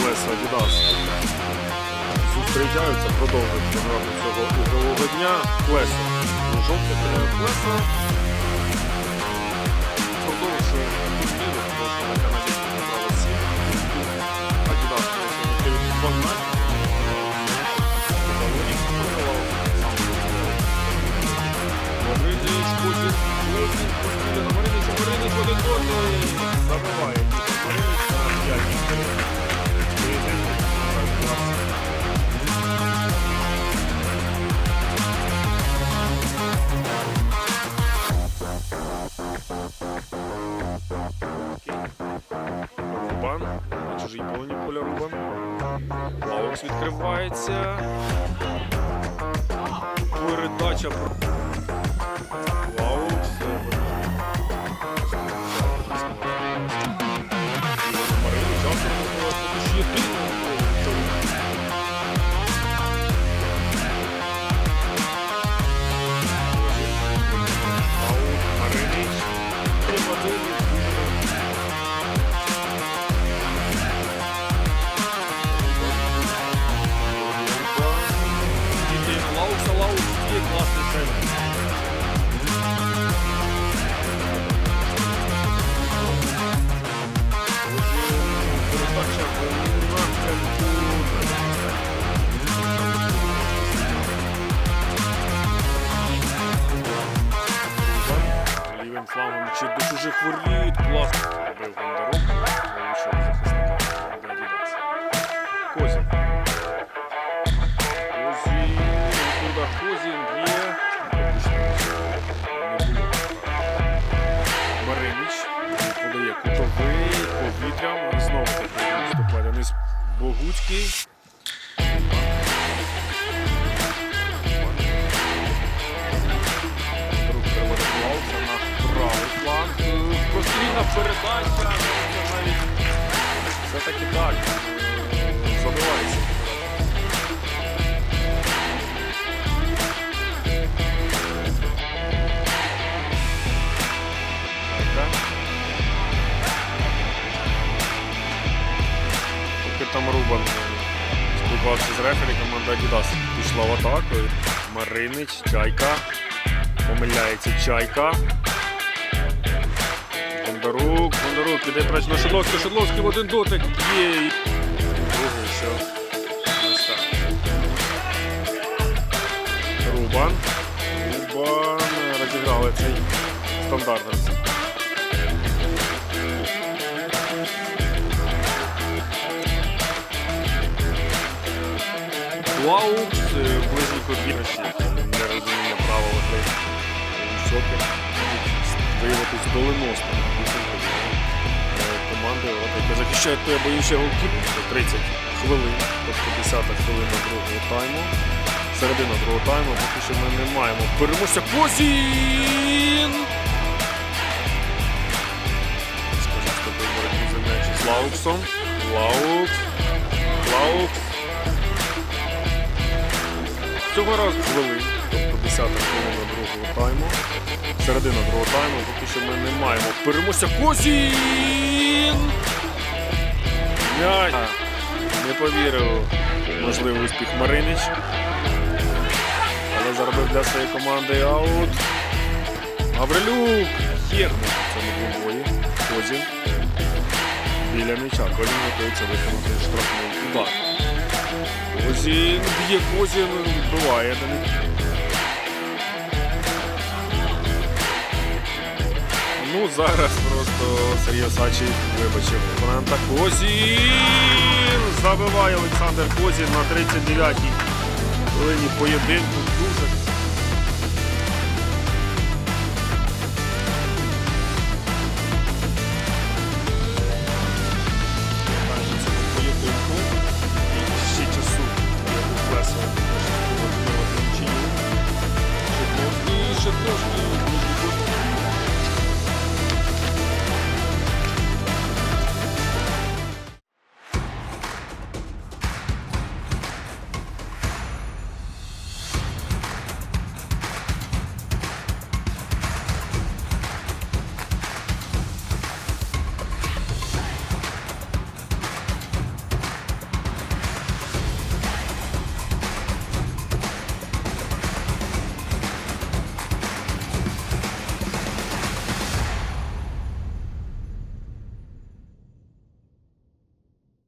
Адідас зустрічаються, продовжують програму цього ігрового дня. Плесо. Жовте плеса. продовжує турніру, на каналі Полоні поля Рубан. Відкривається. Передача. До. Класно робив Бондарук. Вийшов захисника команди Адідас. Козін. Козін. Куда Козін б'є. Маринич подає кутовий повітрям. Знову таки виступає Денис Богуцький. Там Рубан спілкувався з рефері, команда Adidas пішла в атаку. Маринич, Чайка. Помиляється Чайка. Бондарук, Бондарук, іде прач на Шедловський, Шедловський в один дотик. Є. Другий, все. Рубан. Рубан. Розіграли цей стандарт. Лаукс, е, близненько бігачі. Нерозуміння правил гри. Шоки. Виявитись доленосним. Команди, от, яка захищає, я боюся голкіпер. 30 хвилин, тобто 10 хвилина другого тайму. Середина другого тайму, поки що ми не маємо. Переможця Козін! Скажіть, з тобою боротьбу за м'яч з Лауксом. Лаукс. Лаукс. Цього разу хвилин, тобто 10 хвилина другого тайму. Середина другого тайму, поки що ми не маємо. Переможця Козін! М'яч! Не повірив можливий успіх Маринич. Але заробив для своєї команди аут. Гаврилюк! Є в цьому двобої. Козін. Біля м'яча. Колін готується виконати штрафний удар. Козін б'є Козін, вбиває. Ну, зараз просто Сергій Осачий вибачив опонента. Козін! Забиває Олександр Козін на 39-й хвилині поєдинку. Дуже